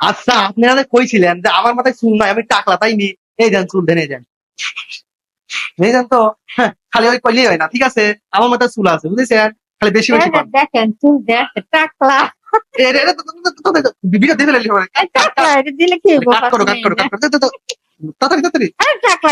আচ্ছা আপনারা কইছিলেন যে আমার মাথায় চুল নাই আমি টাকলা তাই নি এই যান চুল দেন এই যান এই যান তো হ্যাঁ, খালি ওই কইলেই হয় না ঠিক আছে আমার মাথায় চুল আছে বুঝেছেন খালি বেশি বেশি দেখেন চুল দেখ টাকলা দিলে কি কাট করো কাট করো কাট করো তো, তো, তো, তাড়াতাড়ি তাড়াতাড়ি।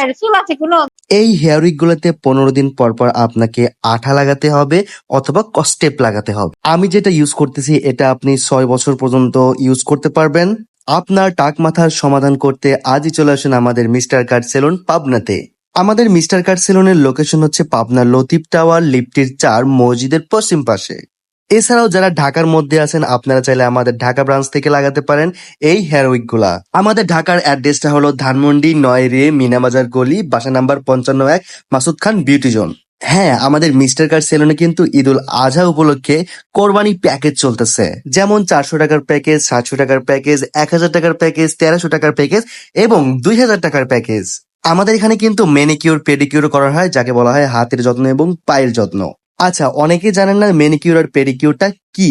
এই চুল আছে কোনো? এই হেয়ার উইক গুলোতে পনেরো দিন পর পর আপনাকে আঠা লাগাতে হবে অথবা কস্টেপ লাগাতে হবে। আমি যেটা ইউজ করতেছি এটা আপনি ছয় বছর পর্যন্ত ইউজ করতে পারবেন। আপনার টাক মাথার সমাধান করতে আজই চলে আসেন আমাদের মিস্টার কার্ড সেলুন পাবনাতে। আমাদের মিস্টার কার্ড সেলুনের লোকেশন হচ্ছে পাবনা লতিফ টাওয়ার লিফটির চার মসজিদের পশ্চিম পাশে। এছাড়াও যারা ঢাকার মধ্যে আছেন, আপনারা চাইলে আমাদের ঢাকা ব্রাঞ্চ থেকে লাগাতে পারেন এই হেয়ার উইকগুলা আমাদের ঢাকার অ্যাড্রেসটা হলো ধানমন্ডি নয় রে মিনাবাজার, গলি, বাসা নাম্বার পঞ্চান্ন এক, মাসুদ খান বিউটি জোন হ্যাঁ আমাদের মিস্টার কার সেলুনে কিন্তু ঈদুল আজহা উপলক্ষে কোরবানি প্যাকেজ চলতেছে। যেমন চারশো টাকার প্যাকেজ, সাতশো টাকার প্যাকেজ, এক হাজার টাকার প্যাকেজ, তেরোশো টাকার প্যাকেজ এবং দুই হাজার টাকার প্যাকেজ। আমাদের এখানে কিন্তু মেনিকিউর পেডিকিউর করা হয়, যাকে বলা হয় হাতের যত্ন এবং পায়ের যত্ন। আচ্ছা অনেকে জানেন না ম্যানিকিউর আর পেডিকিউরটা কি?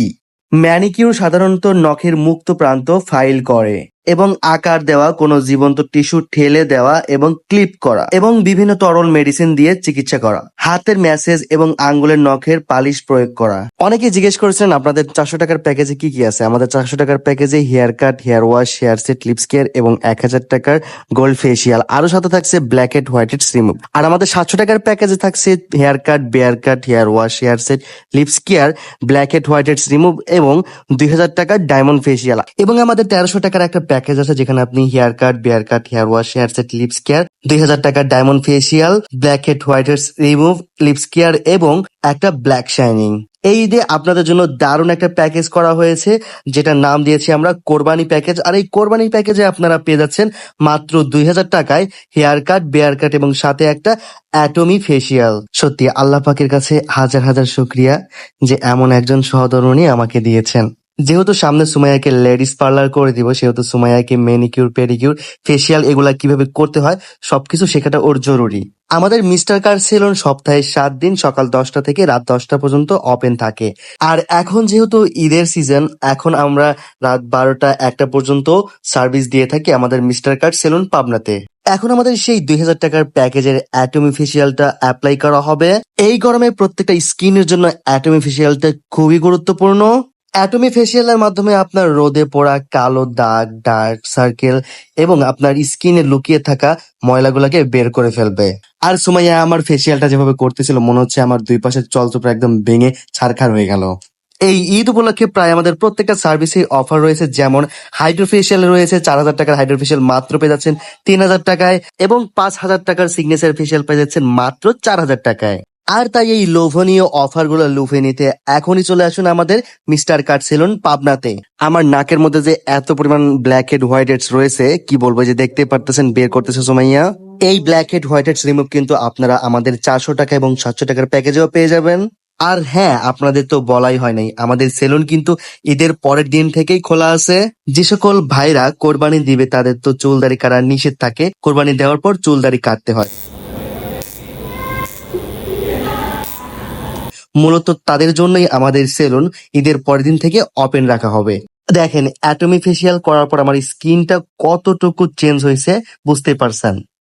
ম্যানিকিউর সাধারণত নখের মুক্ত প্রান্ত ফাইল করে। এবং আকার দেওয়া, কোনো জীবন্ত টিস্যু ঠেলে দেওয়া এবং ক্লিপ করা এবং বিভিন্ন তরল মেডিসিন দিয়ে চিকিৎসা করা। হাতের ম্যাসেজ এবং আঙ্গুলের নখের পালিশ প্রয়োগ করা। অনেকে জিজ্ঞেস করেছেন আপনাদের চারশো টাকার প্যাকেজে কি কি আছে? আমাদের চারশো টাকার প্যাকেজে hair cut, hair wash, hair set, lips care এবং এক হাজার টাকার গোল্ড ফেসিয়াল। আরও সাথে থাকছে black head white head remove আর আমাদের সাতশো টাকার প্যাকেজে থাকছে hair cut, beard cut, hair wash, hair set, lips care, black head white head remove এবং দুই হাজার টাকার ডায়মন্ড ফেসিয়াল। এবং আমাদের তেরোশো টাকার একটা প্যাকেজ আছে যেখানে আপনি hair cut beard cut hair wash hair set lips care দুই হাজার টাকার diamond facial black head white head remove lips care এবং একটা ব্ল্যাক শাইনিং এই ঈদে আপনাদের জন্য দারুণ একটা প্যাকেজ করা হয়েছে, যেটার নাম দিয়েছি আমরা কোরবানি প্যাকেজ আর এই কোরবানি প্যাকেজে আপনারা পেয়ে যাচ্ছেন মাত্র দুই হাজার টাকায় হেয়ার কাট বেয়ার কাট এবং সাথে একটা অ্যাটমি ফেসিয়াল সত্যি, আল্লাহ পাকের কাছে হাজার হাজার শুক্রিয়া যে এমন একজন সহধর্মণী আমাকে দিয়েছেন। যেহেতু সামনে সুমাইয়াকে লেডিস পার্লার করে দিব, সেহেতু সুমাইয়াকে মেনিকিউর পেডিকিউর ফেসিয়াল এগুলা কীভাবে করতে হয়, সবকিছু শেখাটা ওর জরুরি। আমাদের মিস্টার কার সেলুন সপ্তাহে সাত দিন, সকাল দশটা থেকে রাত দশটা পর্যন্ত ওপেন থাকে। আর এখন যেহেতু ঈদের সিজন এখন আমরা রাত বারোটা একটা পর্যন্ত সার্ভিস দিয়ে থাকি আমাদের মিস্টার কার সেলুন পাবনাতে। এখন আমাদের সেই দুই হাজার টাকার প্যাকেজের অ্যাটমি ফেসিয়ালটা অ্যাপ্লাই করা হবে। এই গরমে প্রত্যেকটা স্কিনের জন্য অ্যাটমি ফেসিয়ালটা খুবই গুরুত্বপূর্ণ। অ্যাটমি ফেসিয়ালের মাধ্যমে আপনার রোদে পড়া কালো দাগ ডার্ক সার্কেল এবং আপনার স্কিনে লুকিয়ে থাকা ময়লাগুলোকে বের করে ফেলবে। আর সুমাইয়া, আমার ফেসিয়ালটা যেভাবে করতেছিল, মনে হচ্ছে আমার দুই পাশের চলচোপড়া একদম ভেঙে ছারখার হয়ে গেল। এই ঈদ উপলক্ষে প্রায় আমাদের প্রত্যেকটা সার্ভিসে অফার রয়েছে, যেমন হাইড্রোফেশিয়াল রয়েছে, চার হাজার টাকার হাইড্রোফেশিয়াল মাত্র পেয়ে যাচ্ছেন তিন হাজার টাকায় এবং পাঁচ হাজার টাকার সিগনেচার ফেশিয়াল পেয়ে যাচ্ছেন মাত্র চার হাজার টাকায়। আর তাই এই লোভনীয় অফারগুলো লুফে নিতে এখনই চলে আসুন আমাদের মিস্টার কাট সেলুন পাবনাতে। আমার নাকের মধ্যে যে এত পরিমাণ ব্ল্যাক হেড হোয়াইট হেডস রয়েছে, কি বলব যে দেখতে পারতেছেন, বের করতেছে সোমাইয়া। এই black head white heads remove কিন্তু আপনারা আমাদের চারশো টাকা এবং সাতশো টাকার প্যাকেজেও পেয়ে যাবেন। আর হ্যাঁ আপনাদের তো বলাই হয় নাই, আমাদের সেলুন কিন্তু ঈদের পরের দিন থেকেই খোলা আছে। যে সকল ভাইরা কোরবানি দিবে তাদের তো চুলদারি কাটা নিষেধ থাকে, কোরবানি দেওয়ার পর চুলদারি কাটতে হয়। মূলত তাদের জন্যই আমাদের সেলুন ঈদের পরের দিন থেকে ওপেন রাখা হবে। দেখেন অ্যাটমি ফেসিয়াল করার পর আমার স্কিনটা কতটুকু চেঞ্জ হয়েছে, বুঝতে পারছেন?